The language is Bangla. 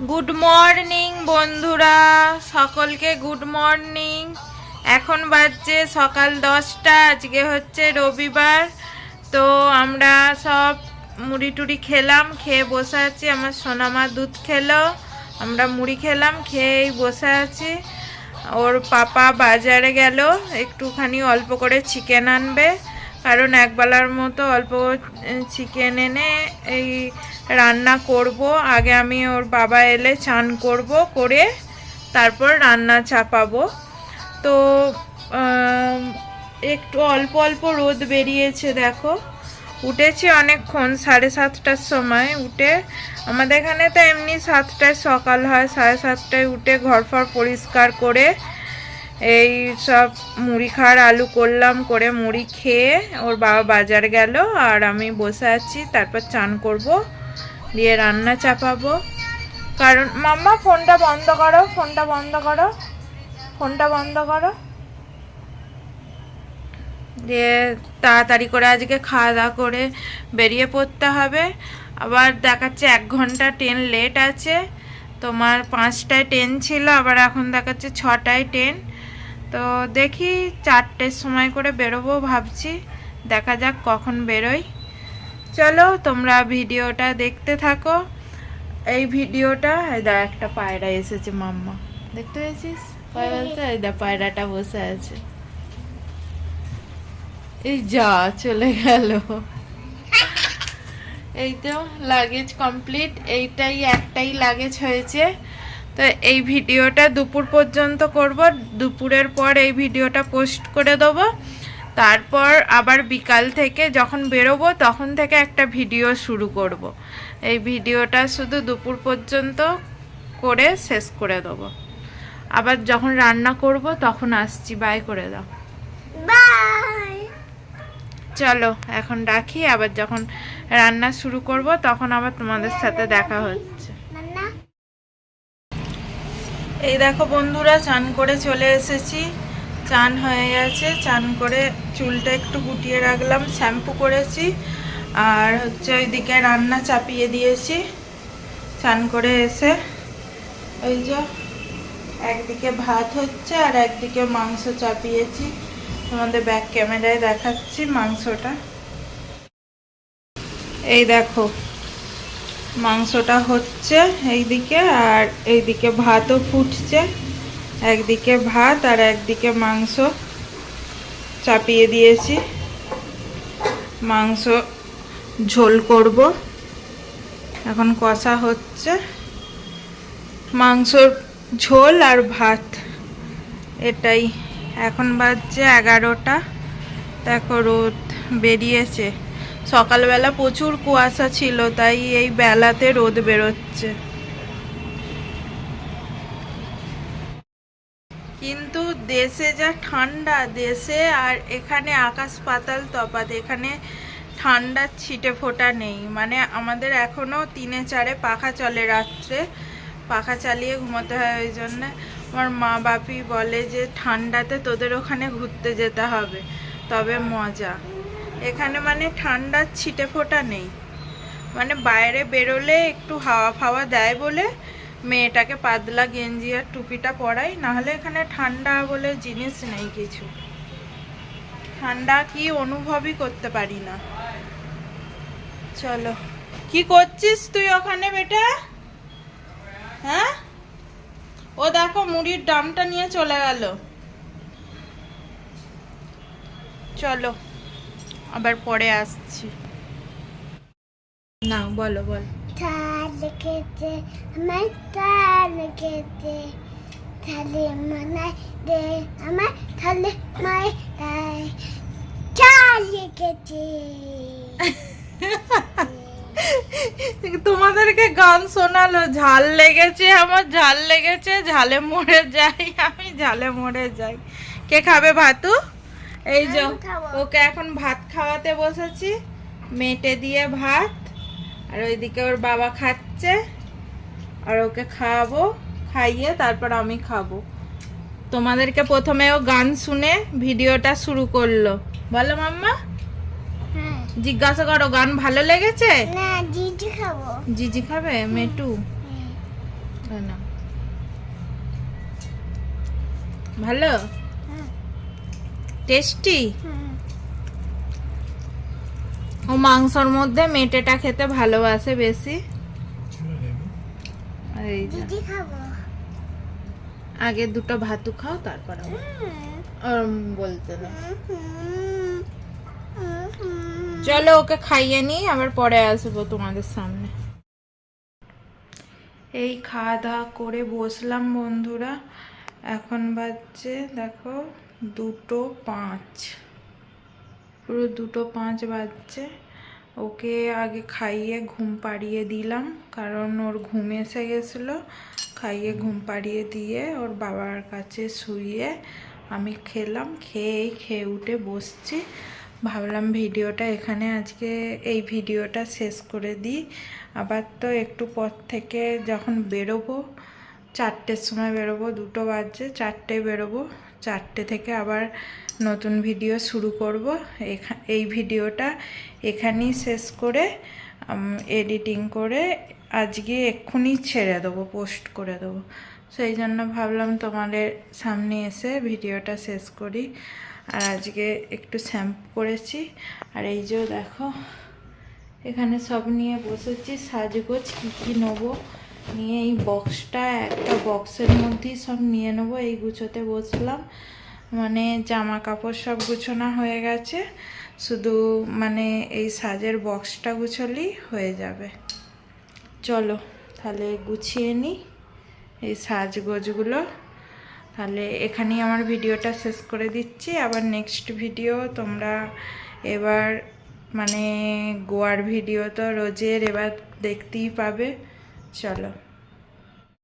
গুড মর্নিং বন্ধুরা। সকলকে গুড মর্নিং এখন বাজছে সকাল দশটা, আজকে হচ্ছে রবিবার। তো আমরা সব মুড়ি টুড়ি খেলাম, খেয়ে বসে আছি। আমার সোনামা দুধ খেলো, আমরা মুড়ি খেলাম, খেয়েই বসে আছি। ওর পাপা বাজারে গেল, একটুখানি অল্প করে চিকেন আনবে। কারণ একবেলার মতো অল্প চিকেন এনে এই রান্না করব। আগে আমি ওর বাবা এলে চান করব করে তারপর রান্না চাপাবো। তো একটু অল্প অল্প রোদ বেরিয়েছে দেখো। উঠেছি অনেকক্ষণ, সাড়ে সাতটার সময় উঠে। আমাদের এখানে তো এমনি সাতটায় সকাল হয়, সাড়ে সাতটায় উঠে ঘর ফর পরিষ্কার করে এই সব মুড়ি খাওয়ার আলু করলাম, করে মুড়ি খেয়ে ওর বাবা বাজার গেল আর আমি বসে আছি, তারপর চান করব, দিয়ে রান্না চাপাবো। কারণ, মাম্মা, ফোনটা বন্ধ করো, ফোনটা বন্ধ করো, ফোনটা বন্ধ করো। দিয়ে তাড়াতাড়ি করে আজকে খাওয়া দাওয়া করে বেরিয়ে পড়তে হবে। আবার দেখাচ্ছে এক ঘণ্টা ট্রেন লেট আছে, তোমার পাঁচটায় ট্রেন ছিল, আবার এখন দেখাচ্ছে ছটায় ট্রেন। তো দেখি চারটের সময় করে বেরোবো ভাবছি। দেখা যাক কখন বেরোই। চলো, তোমরা ভিডিওটা দেখতে থাকো। এই ভিডিওটা দা একটা পায়রা এসেছে, মাম্মা। দেখতে পেয়েছিস? দা পায়রাটা বসে আছে। এই যা, চলে গেল। এই তো লাগেজ কমপ্লিট এইটাই একটাই লাগেজ হয়েছে। তো এই ভিডিওটা দুপুর পর্যন্ত করব। দুপুরের পর এই ভিডিওটা পোস্ট করে দেবো। তারপর আবার বিকাল থেকে যখন বেরোবো তখন থেকে একটা ভিডিও শুরু করব। এই ভিডিওটা শুধু দুপুর পর্যন্ত করে শেষ করে দেবো। আবার যখন রান্না করব তখন আসছি। বাই করে দাও। চলো এখন রাখি। আবার যখন রান্না শুরু করব তখন আবার তোমাদের সাথে দেখা হচ্ছে। এই দেখো বন্ধুরা, চান করে চলে এসেছি। চান হয়ে গেছে, চান করে চুলটা একটু গুটিয়ে রাখলাম, শ্যাম্পু করেছি। আর হচ্ছে ওইদিকে রান্না চাপিয়ে দিয়েছি, চান করে এসে। ওই যে একদিকে ভাত হচ্ছে আর একদিকে মাংস চাপিয়েছি। তোমাদের ব্যাক ক্যামেরায় দেখাচ্ছি মাংসটা। এই দেখো মাংসটা হচ্ছে এইদিকে আর এইদিকে ভাতও ফুটছে। একদিকে ভাত আর একদিকে মাংস চাপিয়ে দিয়েছি। মাংস ঝোল করব। এখন কষা হচ্ছে। মাংসর ঝোল আর ভাত এটাই। এখন বাজছে এগারোটা। দেখো রোদ বেরিয়েছে। সকালবেলা প্রচুর কুয়াশা ছিল, তাই এই বেলাতে রোদ বেরোচ্ছে। কিন্তু দেশে যা ঠান্ডা, দেশে আর এখানে আকাশ পাতাল তফাৎ, এখানে ঠান্ডার ছিটে ফোটা নেই। মানে আমাদের এখনও তিনে চারে পাখা চলে রাত্রে, পাখা চালিয়ে ঘুমোতে হয় ওই জন্য। আমার মা বাপি বলে যে, ঠান্ডাতে তোদের ওখানে ঘুরতে যেতে হবে, তবে মজা। এখানে মানে ঠান্ডার ছিটে ফোটা নেই। মানে বাইরে বেরোলে একটু হাওয়া ফাওয়া দেয় বলে মেয়েটাকে পাতলা গেঞ্জি আর টুপিটা পরাই, নাহলে এখানে ঠান্ডা বলে জিনিস নেই কিছু। ঠান্ডা কি অনুভবই করতে পারি না। চলো। কি করছিস তুই ওখানে বেটা? হ্যাঁ? ও দেখো মুড়ির দামটা নিয়ে চলে গেল। চলো। আবার পরে আসছি। না বলো বলো। আমার দে আমার মায় তাই। লিখেছে তোমাদেরকে গান শোনালো ঝাল লেগেছে আমার ঝাল লেগেছে ঝালে মরে যাই আমি ঝালে মরে যাই। কে খাবে ভাতু? এই যে ওকে এখন ভাত খাওয়াতে বসেছি মেটে দিয়ে ভাত আর ওইদিকে ওর বাবা খাচ্ছে আর ওকে খাওয়াবো খাইয়ে তারপর আমি খাব। তোমাদেরকে প্রথমে ও গান শুনে ভিডিওটা শুরু করল। বলো মাম্মা হ্যাঁ। জিজ্ঞাসা করো গান ভালো লেগেছে? না জিজু খাব। জিজি খাবে? মেটু? হ্যাঁ। ভালো? টেস্টি? ও মাংসর মধ্যে মেটেটা খেতে ভালোবাসে বেশি। আগে দুটো ভাতু খাও তারপর বলতে চলো ওকে খাইয়ে নিই আবার পরে আসব তোমাদের সামনে। এই খাওয়া দাওয়া করে বসলাম বন্ধুরা। এখন বাজছে দেখো। দুটো পাঁচ। পুরো দুটো পাঁচ বাজছে। ওকে আগে খাইয়ে ঘুম পাড়িয়ে দিলাম, কারণ ওর ঘুম এসে গেছিল। খাইয়ে ঘুম পাড়িয়ে দিয়ে ওর বাবার কাছে শুয়ে আমি খেলাম, খেয়েই খেয়ে উঠে বসছি। ভাবলাম ভিডিওটা এখানে আজকে এই ভিডিওটা শেষ করে দিই। আবার তো একটু পর থেকে যখন বেরোবো, চারটের সময় বেরোবো, দুটো বাজছে, চারটে বেরোবো চারটে থেকে আবার নতুন ভিডিও শুরু করব। এই ভিডিওটা এখানেই শেষ করে এডিটিং করে আজকে এক্ষুনি ছেড়ে দেবো পোস্ট করে দেবো। সেই জন্য ভাবলাম তোমাদের সামনে এসে ভিডিওটা শেষ করি। আর আজকে একটু শ্যাম্পু করেছি। আর এই যে দেখো, এখানে সব নিয়ে বসেছি, সাজগোজ কী কী নেব। নিয়ে এই বক্সটা একটা বক্সের মধ্যেই সব নিয়ে নেব, এই গুছোতে বসলাম। মানে জামা কাপড় সব গুছানো হয়ে গেছে, শুধু মানে এই সাজের বক্সটা গুছালেই হয়ে যাবে। চলো তাহলে গুছিয়ে নিই এই সাজগোজগুলো তাহলে এখানেই আমার ভিডিওটা শেষ করে দিচ্ছি, আবার নেক্সট ভিডিও তোমরা এবার মানে গোয়ার ভিডিও তো রোজের এবার দেখতেই পাবে। চলো